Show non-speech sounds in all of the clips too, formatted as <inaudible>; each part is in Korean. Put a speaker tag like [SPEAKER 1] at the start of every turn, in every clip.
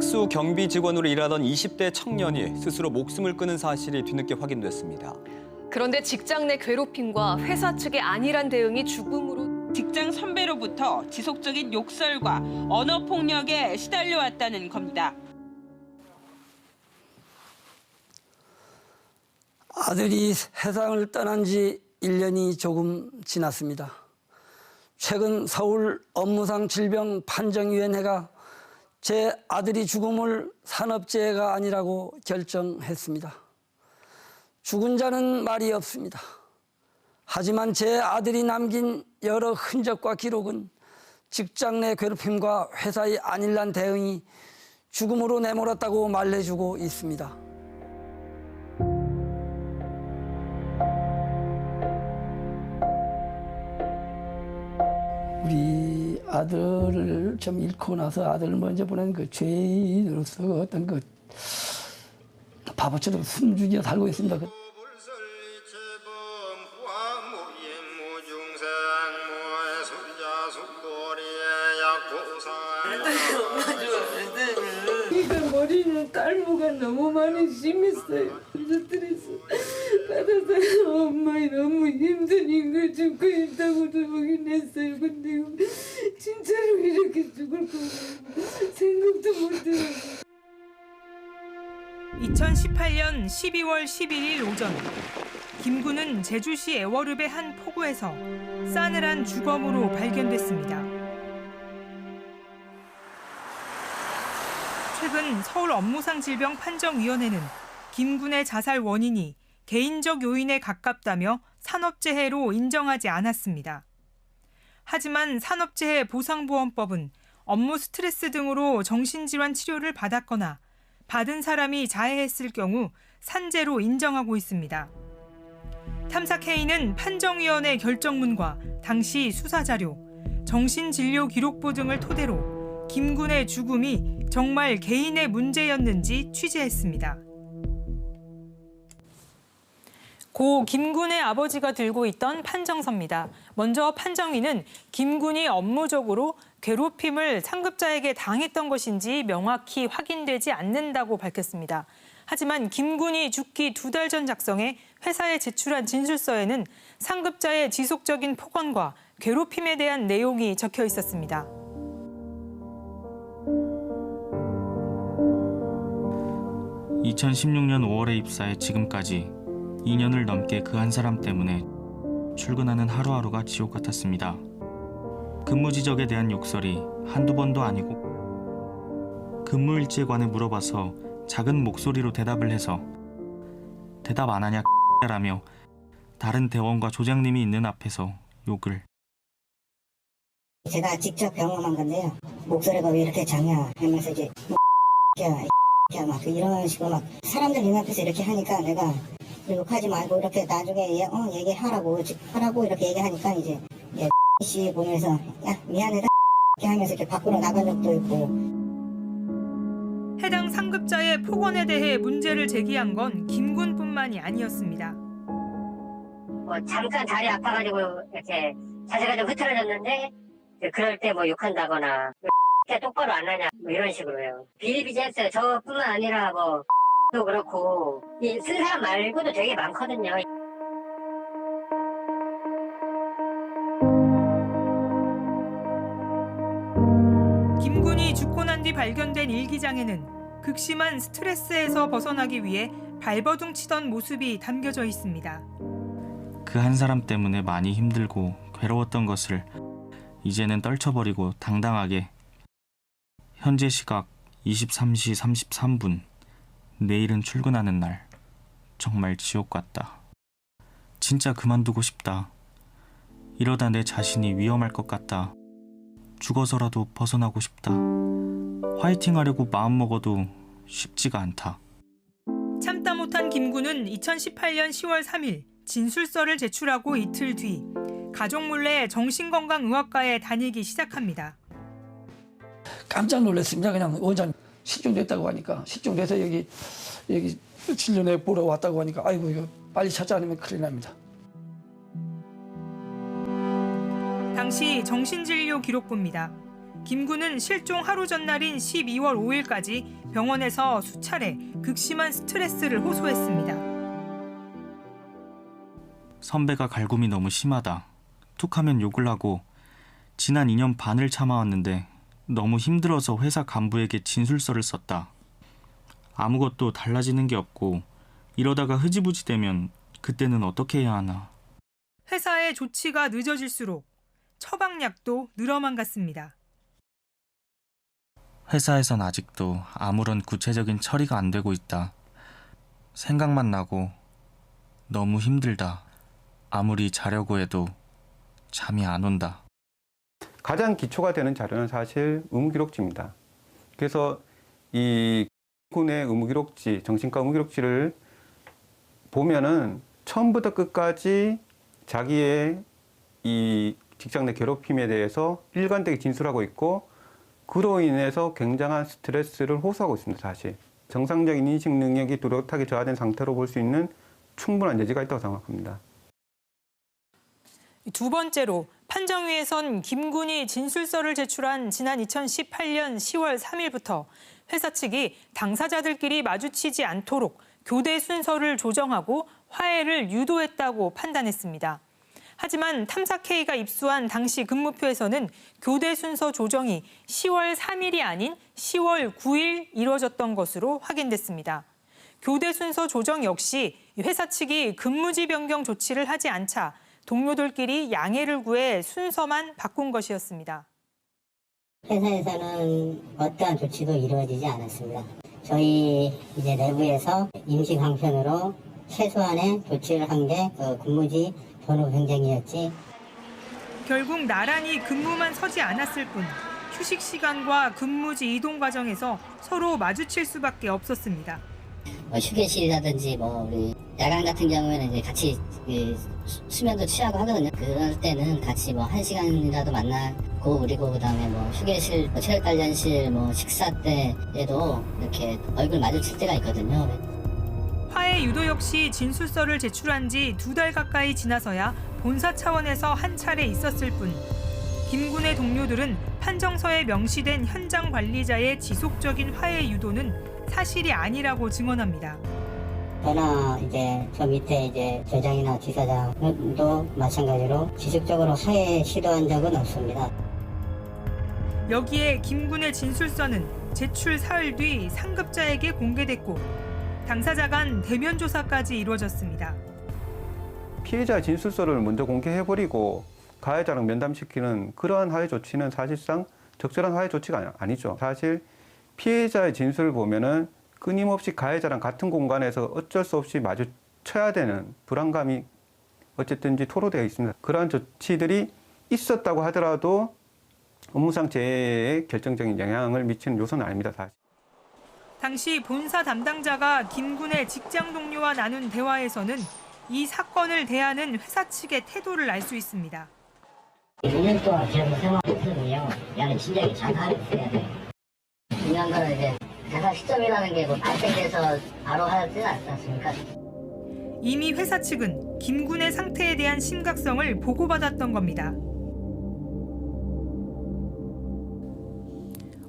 [SPEAKER 1] 특수 경비 직원으로 일하던 20대 청년이 스스로 목숨을 끊은 사실이 뒤늦게 확인됐습니다.
[SPEAKER 2] 그런데 직장 내 괴롭힘과 회사 측의 안일한 대응이 죽음으로
[SPEAKER 3] 직장 선배로부터 지속적인 욕설과 언어 폭력에 시달려 왔다는 겁니다.
[SPEAKER 4] 아들이 세상을 떠난 지 1년이 조금 지났습니다. 최근 서울 업무상 질병 판정위원회가 제 아들이 죽음을 산업재해가 아니라고 결정했습니다. 죽은 자는 말이 없습니다. 하지만 제 아들이 남긴 여러 흔적과 기록은 직장 내 괴롭힘과 회사의 안일한 대응이 죽음으로 내몰았다고 말해주고 있습니다. 아들을 좀 잃고 나서 아들을 먼저 보낸 그 죄인으로서 그 어떤 그 바보처럼 숨죽여 살고 있습니다.
[SPEAKER 5] 그러니까 머리는 딸모가 너무 많이 심했어요. 스트레스 받아서 엄마 너무 힘드니까 죽고 있다고도 확인했어요. 근데 진짜로 이렇게 죽을 거라고 생각도 못해요.
[SPEAKER 6] 2018년 12월 11일 오전 김군은 제주시 애월읍의 한 포구에서 싸늘한 주검으로 발견됐습니다. 최근 서울 업무상 질병 판정위원회는 김군의 자살 원인이 개인적 요인에 가깝다며 산업재해로 인정하지 않았습니다. 하지만 산업재해 보상보험법은 업무 스트레스 등으로 정신질환 치료를 받았거나 받은 사람이 자해했을 경우 산재로 인정하고 있습니다. 탐사K는 판정위원회 결정문과 당시 수사자료, 정신진료 기록부 등을 토대로 김군의 죽음이 정말 개인의 문제였는지 취재했습니다. 고 김군의 아버지가 들고 있던 판정서입니다. 먼저 판정위는 김군이 업무적으로 괴롭힘을 상급자에게 당했던 것인지 명확히 확인되지 않는다고 밝혔습니다. 하지만 김군이 죽기 두 달 전 작성해 회사에 제출한 진술서에는 상급자의 지속적인 폭언과 괴롭힘에 대한 내용이 적혀 있었습니다.
[SPEAKER 7] 2016년 5월에 입사해 지금까지 2년을 넘게 그 한 사람 때문에 출근하는 하루하루가 지옥 같았습니다. 근무 지적에 대한 욕설이 한두 번도 아니고 근무 일지에 관해 물어봐서 작은 목소리로 대답을 해서 대답 안 하냐 <laughs> 라며 다른 대원과 조장님이 있는 앞에서 욕을
[SPEAKER 8] 제가 직접 경험한 건데요. 목소리가 왜 이렇게 작냐 하면서 이제 <laughs> 뭐 야, 야, 막 이런 식으로 막 사람들 눈앞에서 이렇게 하니까 내가 욕하지 말고 이렇게 나중에 얘, 어 얘기하라고 지- 하라고 이렇게 얘기하니까 이제 얘, <laughs> 씨 보면서 야 미안하다 <laughs> 이렇게 하면서 이렇게 밖으로 나간 적도 있고
[SPEAKER 6] 해당 상급자의 폭언에 대해 문제를 제기한 건 김군뿐만이 아니었습니다.
[SPEAKER 8] 뭐 잠깐 다리 아파가지고 이렇게 자세가 좀 흐트러졌는데 그럴 때 뭐 욕한다거나 야 똑바로 안 하냐 뭐 이런 식으로요. 비일비재했어요. 저뿐만 아니라 <laughs> 뭐 도 그렇고 이 쓴 사람 말고도 되게 많거든요.
[SPEAKER 6] 김군이 죽고 난 뒤 발견된 일기장에는 극심한 스트레스에서 벗어나기 위해 발버둥 치던 모습이 담겨져 있습니다.
[SPEAKER 7] 그 한 사람 때문에 많이 힘들고 괴로웠던 것을 이제는 떨쳐버리고 당당하게 현재 시각 23시 33분 내일은 출근하는 날 정말 지옥 같다. 진짜 그만두고 싶다. 이러다 내 자신이 위험할 것 같다. 죽어서라도 벗어나고 싶다. 화이팅 하려고 마음먹어도 쉽지가 않다.
[SPEAKER 6] 참다 못한 김군은 2018년 10월 3일 진술서를 제출하고 이틀 뒤 가족 몰래 정신건강의학과에 다니기 시작합니다.
[SPEAKER 4] 깜짝 놀랐습니다. 그냥 원장 실종됐다고 하니까 실종돼서 여기 여기 진료내 보러 왔다고 하니까 아이고 이거 빨리 찾지 않으면 큰일 납니다.
[SPEAKER 6] 당시 정신진료 기록부입니다. 김군은 실종 하루 전날인 12월 5일까지 병원에서 수차례 극심한 스트레스를 호소했습니다.
[SPEAKER 7] 선배가 갈굼이 너무 심하다. 툭하면 욕을 하고 지난 2년 반을 참아왔는데 너무 힘들어서 회사 간부에게 진술서를 썼다. 아무것도 달라지는 게 없고 이러다가 흐지부지 되면 그때는 어떻게 해야 하나.
[SPEAKER 6] 회사의 조치가 늦어질수록 처방약도 늘어만 갔습니다.
[SPEAKER 7] 회사에선 아직도 아무런 구체적인 처리가 안 되고 있다. 생각만 나고 너무 힘들다. 아무리 자려고 해도 잠이 안 온다.
[SPEAKER 9] 가장 기초가 되는 자료는 사실 의무기록지입니다. 그래서 이 군의 의무기록지, 정신과 의무기록지를 보면은 처음부터 끝까지 자기의 이 직장 내 괴롭힘에 대해서 일관되게 진술하고 있고 그로 인해서 굉장한 스트레스를 호소하고 있습니다, 사실. 정상적인 인식 능력이 뚜렷하게 저하된 상태로 볼 수 있는 충분한 여지가 있다고 생각합니다.
[SPEAKER 6] 두 번째로 판정위에선 김군이 진술서를 제출한 지난 2018년 10월 3일부터 회사 측이 당사자들끼리 마주치지 않도록 교대 순서를 조정하고 화해를 유도했다고 판단했습니다. 하지만 탐사K가 입수한 당시 근무표에서는 교대 순서 조정이 10월 3일이 아닌 10월 9일 이루어졌던 것으로 확인됐습니다. 교대 순서 조정 역시 회사 측이 근무지 변경 조치를 하지 않자 동료들끼리 양해를 구해 순서만 바꾼 것이었습니다.
[SPEAKER 8] 회사에서는 어떠한 조치도 이루어지지 않았습니다. 저희 이제 내부에서 임시 강편으로 최소한의 조치를 한게그 근무지 번호 변경이었지
[SPEAKER 6] 결국 나란히 근무만 서지 않았을 뿐 휴식 시간과 근무지 이동 과정에서 서로 마주칠 수밖에 없었습니다.
[SPEAKER 8] 뭐 휴게실이라든지 뭐 우리 야간 같은 경우에는 이제 같이 그 수- 수면도 취하고 하거든요. 그럴 때는 같이 뭐 한 시간이라도 만나고 그리고 그다음에 뭐 휴게실, 뭐 체력 단련실, 뭐 식사 때에도 이렇게 얼굴 마주칠 때가 있거든요.
[SPEAKER 6] 화해 유도 역시 진술서를 제출한 지 두 달 가까이 지나서야 본사 차원에서 한 차례 있었을 뿐 김군의 동료들은 판정서에 명시된 현장 관리자의 지속적인 화해 유도는 사실이 아니라고 증언합니다.
[SPEAKER 8] 저나 이제 저 밑에 이제 조장이나 지사장도 마찬가지로 지속적으로 화해 시도한 적은 없습니다.
[SPEAKER 6] 여기에 김군의 진술서는 제출 사흘 뒤 상급자에게 공개됐고 당사자 간 대면 조사까지 이루어졌습니다.
[SPEAKER 9] 피해자 진술서를 먼저 공개해버리고 가해자랑 면담시키는 그러한 화해 조치는 사실상 적절한 화해 조치가 아니- 아니죠. 사실 피해자의 진술을 보면은 끊임없이 가해자랑 같은 공간에서 어쩔 수 없이 마주쳐야 되는 불안감이 어쨌든지 토로되어 있습니다. 그러한 조치들이 있었다고 하더라도 업무상 재해에 결정적인 영향을 미치는 요소는 아닙니다. 사실.
[SPEAKER 6] 당시 본사 담당자가 김군의 직장 동료와 나눈 대화에서는 이 사건을 대하는 회사 측의 태도를 알 수 있습니다.
[SPEAKER 8] 2년 동안 계속 생활했거든요. 야는 진작에 자살을 했어야 돼. 중요한 거는 이제 자살 시점이라는 게 뭐 발생돼서 바로 하지는 않지 않습니까?
[SPEAKER 6] 이미 회사 측은 김군의 상태에 대한 심각성을 보고받았던 겁니다.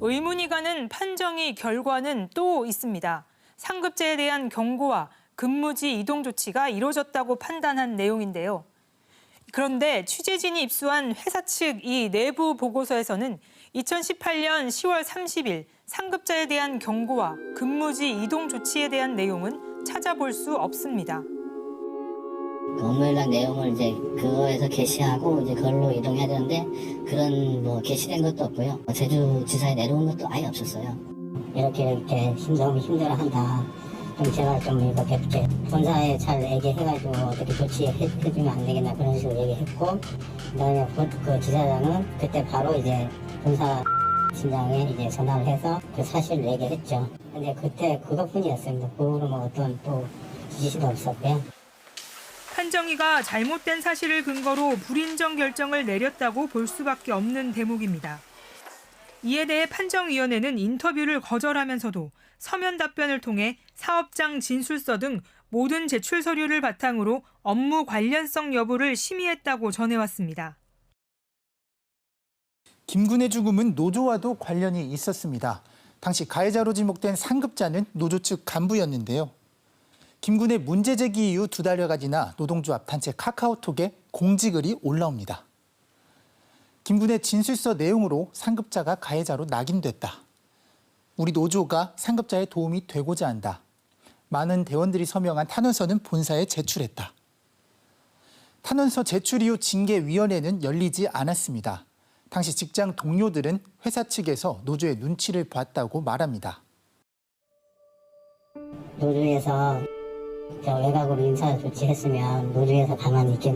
[SPEAKER 6] 의문이 가는 판정이 결과는 또 있습니다. 상급자에 대한 경고와 근무지 이동 조치가 이루어졌다고 판단한 내용인데요. 그런데 취재진이 입수한 회사 측 이 내부 보고서에서는 2018년 10월 30일 상급자에 대한 경고와 근무지 이동 조치에 대한 내용은 찾아볼 수 없습니다.
[SPEAKER 8] 업무일랑 내용을 이제 그거에서 게시하고 이제 그걸로 이동해야 되는데 그런 뭐 게시된 것도 없고요. 제주 지사에 내려온 것도 아예 없었어요. 이렇게 이렇게 힘 너무 힘들어한다. 좀 제발 좀 이렇게 이렇게 본사에 잘 얘기해가지고 어떻게 조치해주면 안 되겠나 그런 식으로 얘기했고 그다음에 그, 그 지사장은 그때 바로 이제 본사 팀장에 이제 전화를 해서 그 사실을 얘기했죠. 근데 그때 그것뿐이었습니다. 그 후로 뭐 어떤 또 지시도 없었고요.
[SPEAKER 6] 판정위가 잘못된 사실을 근거로 불인정 결정을 내렸다고 볼 수밖에 없는 대목입니다. 이에 대해 판정위원회는 인터뷰를 거절하면서도 서면 답변을 통해 사업장 진술서 등 모든 제출 서류를 바탕으로 업무 관련성 여부를 심의했다고 전해왔습니다.
[SPEAKER 10] 김군의 죽음은 노조와도 관련이 있었습니다. 당시 가해자로 지목된 상급자는 노조 측 간부였는데요. 김군의 문제 제기 이후 두 달여가 지나 노동조합 단체 카카오톡에 공지글이 올라옵니다. 김군의 진술서 내용으로 상급자가 가해자로 낙인됐다. 우리 노조가 상급자의 도움이 되고자 한다. 많은 대원들이 서명한 탄원서는 본사에 제출했다. 탄원서 제출 이후 징계위원회는 열리지 않았습니다. 당시 직장 동료들은 회사 측에서 노조의 눈치를 봤다고 말합니다.
[SPEAKER 8] 노조에서 저 외곽으로 인사 조치했으면 노조에서 가만히 있겠,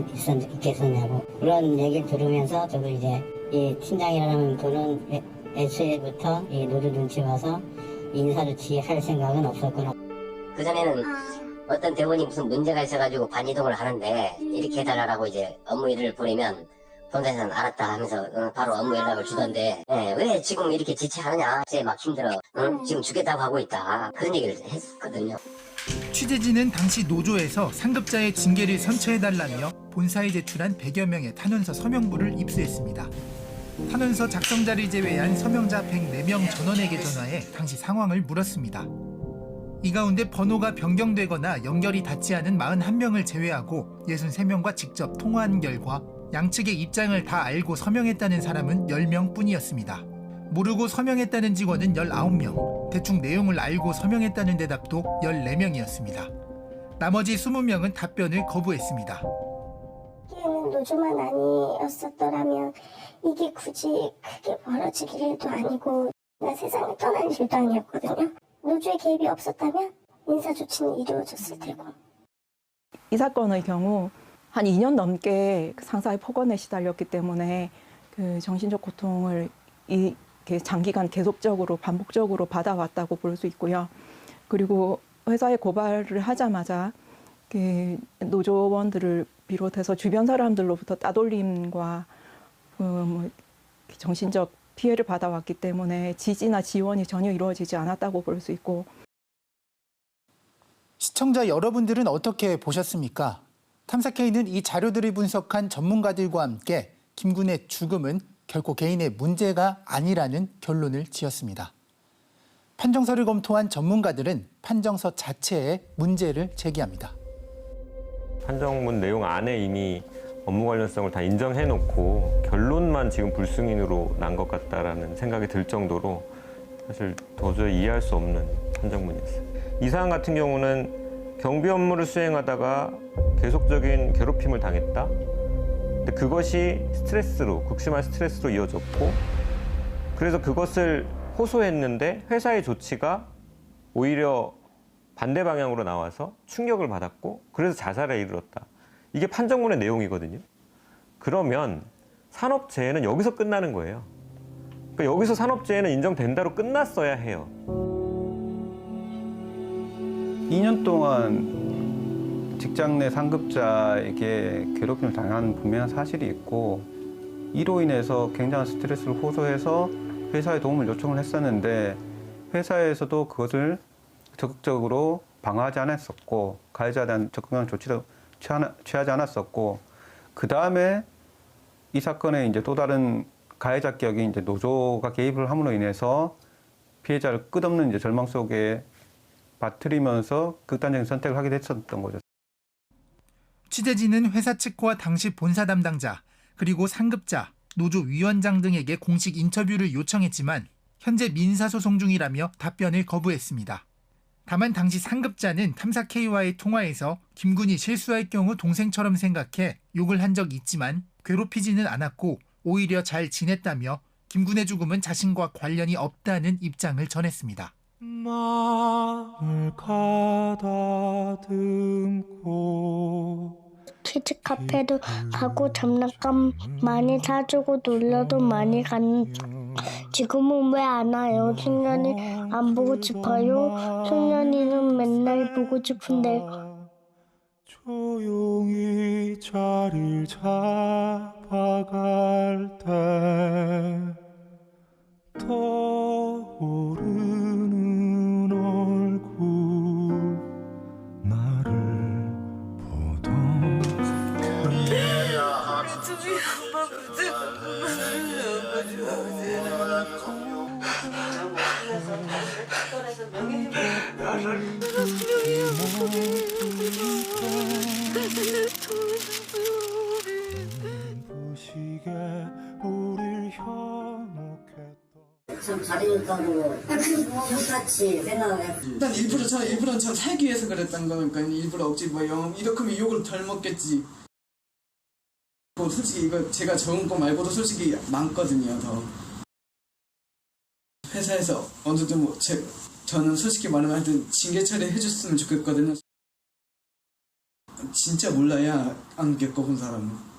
[SPEAKER 8] 있겠었냐고 그런 얘기를 들으면서 저도 이제 이 팀장이라는 분은 애- 애초에부터 이 노조 눈치 봐서 인사 조치할 생각은 없었구나.
[SPEAKER 11] 그전에는 어떤 대원이 무슨 문제가 있어가지고 반이동을 하는데 이렇게 해달라고 이제 업무 일을 보내면 본사에서는 알았다 하면서 어, 바로 업무 연락을 주던데 예, 왜 지금 이렇게 지체하느냐 이제 막 힘들어 응? 지금 죽겠다고 하고 있다 그런 얘기를 했거든요
[SPEAKER 10] 취재진은 당시 노조에서 상급자의 징계를 선처해달라며 본사에 제출한 100여 명의 탄원서 서명부를 입수했습니다. 탄원서 작성자를 제외한 서명자 104명 전원에게 전화해 당시 상황을 물었습니다. 이 가운데 번호가 변경되거나 연결이 닿지 않은 41명을 제외하고 63명과 직접 통화한 결과 양측의 입장을 다 알고 서명했다는 사람은 10명 뿐이었습니다. 모르고 서명했다는 직원은 19명, 대충 내용을 알고 서명했다는 대답도 14명이었습니다. 나머지 20명은 답변을 거부했습니다.
[SPEAKER 12] 노조만 아니었었더라면 이게 굳이 크게 벌어질 일도 아니고 나 세상을 떠날 일도 아니었거든요. 노조의 개입이 없었다면 인사 조치는 이루어졌을 테고.
[SPEAKER 13] 이 사건의 경우 한 2년 넘게 상사의 폭언에 시달렸기 때문에 그 정신적 고통을 이 장기간 계속적으로 반복적으로 받아왔다고 볼 수 있고요. 그리고 회사에 고발을 하자마자 그 노조원들을 비롯해서 주변 사람들로부터 따돌림과 그뭐 정신적 피해를 받아왔기 때문에 지지나 지원이 전혀 이루어지지 않았다고 볼 수 있고
[SPEAKER 10] 시청자 여러분들은 어떻게 보셨습니까? 탐사K는 이 자료들을 분석한 전문가들과 함께 김군의 죽음은 결코 개인의 문제가 아니라는 결론을 지었습니다. 판정서를 검토한 전문가들은 판정서 자체에 문제를 제기합니다.
[SPEAKER 14] 판정문 내용 안에 이미 업무 관련성을 다 인정해놓고 결론만 지금 불승인으로 난 것 같다라는 생각이 들 정도로 사실 도저히 이해할 수 없는 판정문이었어요. 이 사안 같은 경우는 경비 업무를 수행하다가 계속적인 괴롭힘을 당했다. 근데 그것이 스트레스로 극심한 스트레스로 이어졌고 그래서 그것을 호소했는데 회사의 조치가 오히려 반대 방향으로 나와서 충격을 받았고 그래서 자살에 이르렀다. 이게 판정문의 내용이거든요. 그러면 산업재해는 여기서 끝나는 거예요. 그러니까 여기서 산업재해는 인정된다로 끝났어야 해요.
[SPEAKER 9] 2년 동안 직장 내 상급자에게 괴롭힘을 당한 분명한 사실이 있고 이로 인해서 굉장한 스트레스를 호소해서 회사에 도움을 요청을 했었는데 회사에서도 그것을 적극적으로 방어하지 않았었고 가해자에 대한 적극적인 조치도 취하- 취하지 않았었고 그 다음에 이 사건에 이제 또 다른 가해자 격이 이제 노조가 개입을 함으로 인해서 피해자를 끝없는 이제 절망 속에 빠뜨리면서 극단적인 선택을 하게 됐었던 거죠.
[SPEAKER 10] 취재진은 회사 측과 당시 본사 담당자 그리고 상급자, 노조 위원장 등에게 공식 인터뷰를 요청했지만 현재 민사소송 중이라며 답변을 거부했습니다. 다만 당시 상급자는 탐사 K와의 통화에서 김군이 실수할 경우 동생처럼 생각해 욕을 한 적이 있지만 괴롭히지는 않았고 오히려 잘 지냈다며 김군의 죽음은 자신과 관련이 없다는 입장을 전했습니다.
[SPEAKER 7] 마음을 가다듬고
[SPEAKER 12] 키즈 카페도 가고 장난감 많이 사주고 놀러도 많이 가는 지금은 왜 안 와요? 청년이 안 보고 싶어요? 청년이는 맨날 보고 싶은데
[SPEAKER 7] 조용히 자리를 잡아갈 때 떠오르는
[SPEAKER 8] 잘해줬다고 똑같이.
[SPEAKER 15] 일단 일부러 저 일부러 저 살기 위해서 그랬던 거니까 일부러 억지 뭐 영, 이렇게 하면 욕을 덜 먹겠지. 뭐 솔직히 이거 제가 적은 거 말고도 솔직히 많거든요 더. 회사에서 어느 정도 뭐 제, 저는 솔직히 말하면 하여튼 징계 처리 해줬으면 좋겠거든요. 진짜 몰라야 안 겪어본 사람은.